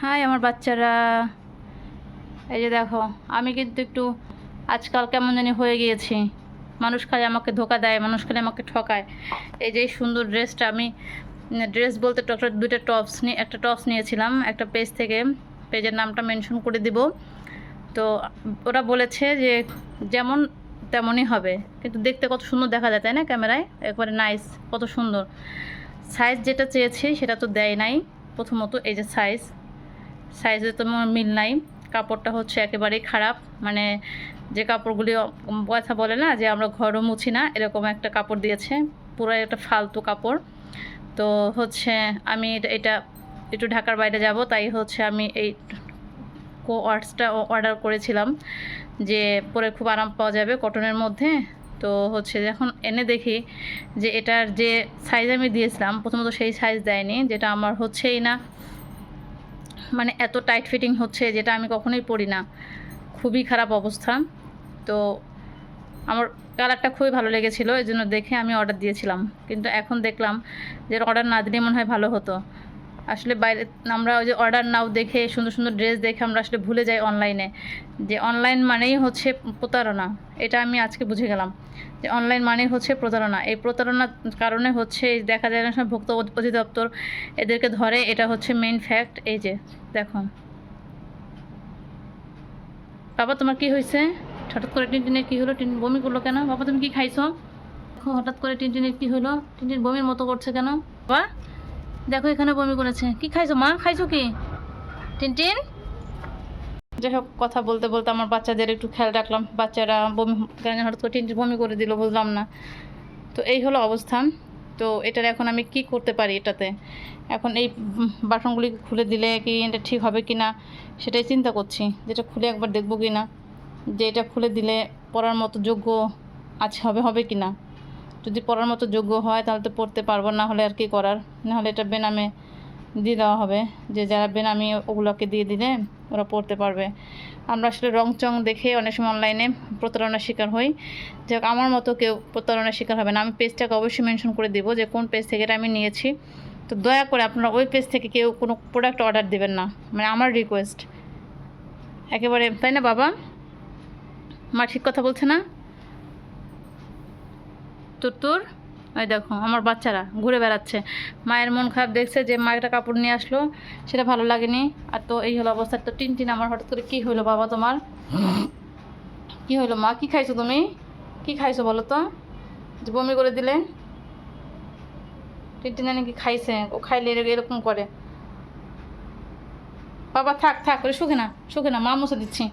High আমার বাচ্চারা। এই যে দেখো, আমি কিন্তু একটু আজকাল কেমন জানি হয়ে গিয়েছি। মানুষ খালি আমাকে ধোকা দেয়, মানুষ খালি আমাকে ঠকায়। এই যে সুন্দর ড্রেসটা আমি, ড্রেস বলতে একটা দুইটা টপস নিয়ে একটা টপস নিয়েছিলাম, একটা পেজ থেকে। পেজের নামটা মেনশন করে দিব। তো ওরা বলেছে যে যেমন তেমনই হবে। কিন্তু দেখতে কত সুন্দর দেখা যায়, তাই না ক্যামেরায়? একবারে নাইস কত সুন্দর। সাইজ যেটা চেয়েছি সেটা তো দেয় নাই, প্রথমত এই যে সাইজ সাইজে তো মিল নাই। কাপড়টা হচ্ছে একেবারেই খারাপ। মানে যে কাপড়গুলি কথা বলে না যে আমরা ঘরও মুছি না, এরকম একটা কাপড় দিয়েছে। পুরো একটা ফালতু কাপড়। তো হচ্ছে আমি এটা একটু ঢাকার বাইরে যাব, তাই হচ্ছে আমি এই কো ওয়ার্ডসটা অর্ডার করেছিলাম যে পরে খুব আরাম পাওয়া যাবে কটনের মধ্যে। তো হচ্ছে যখন এনে দেখি যে এটার যে সাইজ আমি দিয়েছিলাম, প্রথমত সেই সাইজ দেয়নি, যেটা আমার হচ্ছেই না। মানে এত টাইট ফিটিং হচ্ছে যেটা আমি কখনোই পরি না। খুবই খারাপ অবস্থা। তো আমার কালারটা খুবই ভালো লেগেছিলো এই জন্য দেখে আমি অর্ডার দিয়েছিলাম। কিন্তু এখন দেখলাম যে অর্ডার না দিলে মনে হয় ভালো হতো। আসলে বাইরে, আমরা ওই যে অর্ডার নাও দেখে, সুন্দর সুন্দর ড্রেস দেখে আমরা আসলে ভুলে যাই অনলাইনে যে অনলাইন মানেই হচ্ছে প্রতারণা, এটা আমি আজকে বুঝে গেলাম। যে অনলাইন মানেই হচ্ছে প্রতারণা। এই প্রতারণার কারণে হচ্ছে দেখা যায় না ভুক্ত অধিদপ্তর এদেরকে ধরে, এটা হচ্ছে মেইন ফ্যাক্ট এই যে, দেখো। বাবা, তোমার কি হয়েছে? হঠাৎ করে টিনটিনের কি হলো? টিন বমি করল কেন? বাবা, তুমি কি খাইছো? হঠাৎ করে টিনটিনের কি হলো? টিনটিন বমির মতো করছে কেন? বাবা দেখো, এখানে বমি করেছে। কি খাইছো, মা? খাইছো কি? টিনটিন যাই হোক, কথা বলতে বলতে আমার বাচ্চাদের একটু খেয়াল রাখলাম। বাচ্চারা বমি, কেন হঠাৎ করে টিনটিন বমি করে দিল, বুঝলাম না। তো এই হলো অবস্থান। তো এটার এখন আমি কি করতে পারি এটাতে? এখন এই বাসনগুলি খুলে দিলে কি এটা ঠিক হবে কি না, সেটাই চিন্তা করছি। যেটা খুলে একবার দেখব কি না, যে এটা খুলে দিলে পড়ার মতো যোগ্য আছে, হবে হবে কি না। যদি পড়ার মতো যোগ্য হয়, তাহলে তো পড়তে পারব না হলে আর কি করার? নাহলে এটা বেনামে দিয়ে দেওয়া হবে, যে যারা বেনামি ওগুলোকে দিয়ে দিলে ওরা পড়তে পারবে। আমরা আসলে রং চং দেখে অনেক সময় অনলাইনে প্রতারণার শিকার হই। যে আমার মতো কেউ প্রতারণার শিকার হবে না। আমি পেজটাকে অবশ্যই মেনশন করে দিব যে কোন পেজ থেকে এটা আমি নিয়েছি। তো দয়া করে আপনারা ওই পেজ থেকে কেউ কোনো প্রোডাক্ট অর্ডার দেবেন না। মানে আমার রিকোয়েস্ট একেবারে, তাই না বাবা? মা ঠিক কথা বলছে না? তোর তোর? ওই দেখো, আমার বাচ্চারা ঘুরে বেড়াচ্ছে। মায়ের মন খারাপ দেখছে যে মা একটা কাপড় নিয়ে আসলো, সেটা ভালো লাগেনি। আর তো এই হলো অবস্থা। তো টিন টিন আমার হঠাৎ করে কী হলো বাবা তোমার? কি হলো মা? কি খাইছো তুমি? কি খাইছো বলো তো? যে বমি করে দিলে? টিনটিনা নাকি খাইছে, ও খাইলে এর- এরকম করে। বাবা থাক থাক ওরে শুকে না শুকে না, মা মুছে দিচ্ছি।